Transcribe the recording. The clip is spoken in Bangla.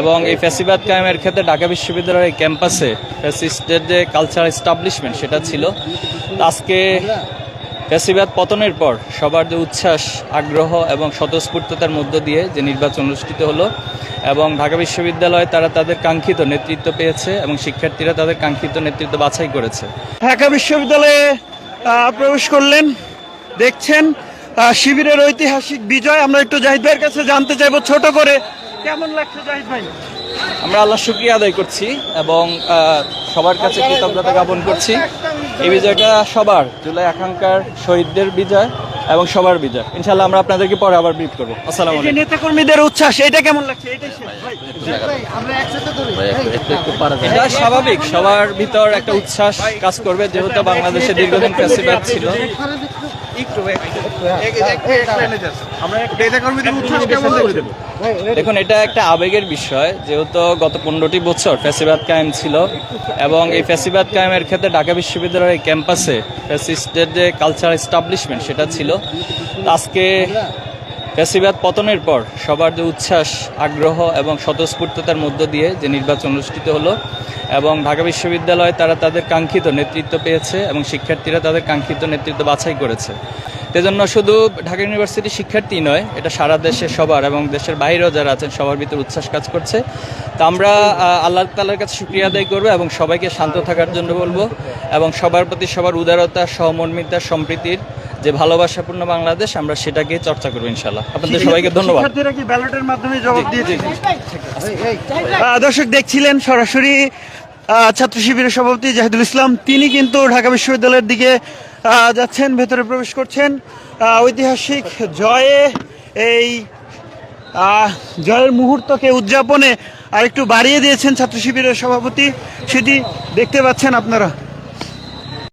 এবং এই ফ্যাসিবাদ কায়েমের ক্ষেত্রে ঢাকা বিশ্ববিদ্যালয়ের ক্যাম্পাসে ফ্যাসিস্টের যে কালচারাল এস্টাবলিশমেন্ট সেটা ছিল। আজকে ফ্যাসিবাদ পতনের পর সবার যে উচ্ছ্বাস, আগ্রহ এবং স্বতঃস্ফূর্ততার মধ্য দিয়ে যে নির্বাচন অনুষ্ঠিত হলো এবং ঢাকা বিশ্ববিদ্যালয়ে তারা তাদের কাঙ্ক্ষিত নেতৃত্ব পেয়েছে এবং শিক্ষার্থীরা তাদের কাঙ্ক্ষিত নেতৃত্ব বাছাই করেছে। ঢাকা বিশ্ববিদ্যালয়ে প্রবেশ করলেন, দেখছেন শিবিরের ঐতিহাসিক বিজয়। আমরা একটু জাহিদ ভাইয়ের কাছে জানতে চাইব ছোট করে। কেমন লাগছে জাহিদ ভাই? আমরা আল্লাহ শুক্রিয়া আদায় করছি এবং আহ, সবার কাছে কৃতজ্ঞতা জ্ঞাপন করছি। এই বিজয়টা সবার জুলাই আকাঙ্ক্ষার শহীদদের বিজয় এবং সবার বিজয়। ইনশাল্লাহ আমরা আপনাদেরকে পরে আবার ব্রিফ করব। আসসালাম আলাইকুম। নেতাকর্মীদের উচ্ছ্বাস এটা কেমন লাগছে? এটা স্বাভাবিক সবার ভিতর একটা উচ্ছ্বাস কাজ করবে যেহেতু বাংলাদেশে দীর্ঘদিন প্রেসিডেন্ট ছিল। দেখুন এটা একটা আবেগের বিষয়। যেহেতু গত পনেরোটি বছর ফ্যাসিবাদ কায়েম ছিল এবং এই ফ্যাসিবাদ কায়েমের ক্ষেত্রে ঢাকা বিশ্ববিদ্যালয়ের ক্যাম্পাসে ফ্যাসিস্টের যে কালচার এস্টাবলিশমেন্ট সেটা ছিল আজকে ফ্যাসিবাদ পতনের পর সবার যে উচ্ছ্বাস, আগ্রহ এবং স্বতঃস্ফূর্ততার মধ্য দিয়ে যে নির্বাচন অনুষ্ঠিত হলো এবং ঢাকা বিশ্ববিদ্যালয়ে তারা তাদের কাঙ্ক্ষিত নেতৃত্ব পেয়েছে এবং শিক্ষার্থীরা তাদের কাঙ্ক্ষিত নেতৃত্ব বাছাই করেছে। সেজন্য শুধু ঢাকা ইউনিভার্সিটির শিক্ষার্থী নয়, এটা সারা দেশে সবার এবং দেশের বাইরেও যারা আছেন সবার ভিতরে উচ্ছ্বাস কাজ করছে। তা আমরা আল্লাহ তালার কাছে শুক্রিয়া আদায় করব এবং সবাইকে শান্ত থাকার জন্য বলব এবং সবার প্রতি সবার উদারতা, সহমর্মিতা, সম্প্রীতির যে ভালোবাসাপূর্ণ বাংলাদেশ আমরা সেটাকে চর্চা করব ইনশাল্লাহ আপনাদের সবাইকে ধন্যবাদ। দর্শক দেখছিলেন সরাসরি ছাত্র শিবিরের সভাপতি জাহিদুল ইসলাম। তিনি কিন্তু ঢাকা বিশ্ববিদ্যালয়ের দিকে যাচ্ছেন ভেতরে প্রবেশ করছেন। ঐতিহাসিক জয়ে এই জয়ের মুহূর্তকে উদযাপনে আরেকটু বাড়িয়ে দিয়েছেন ছাত্র শিবিরের সভাপতি। সেটি দেখতে পাচ্ছেন আপনারা।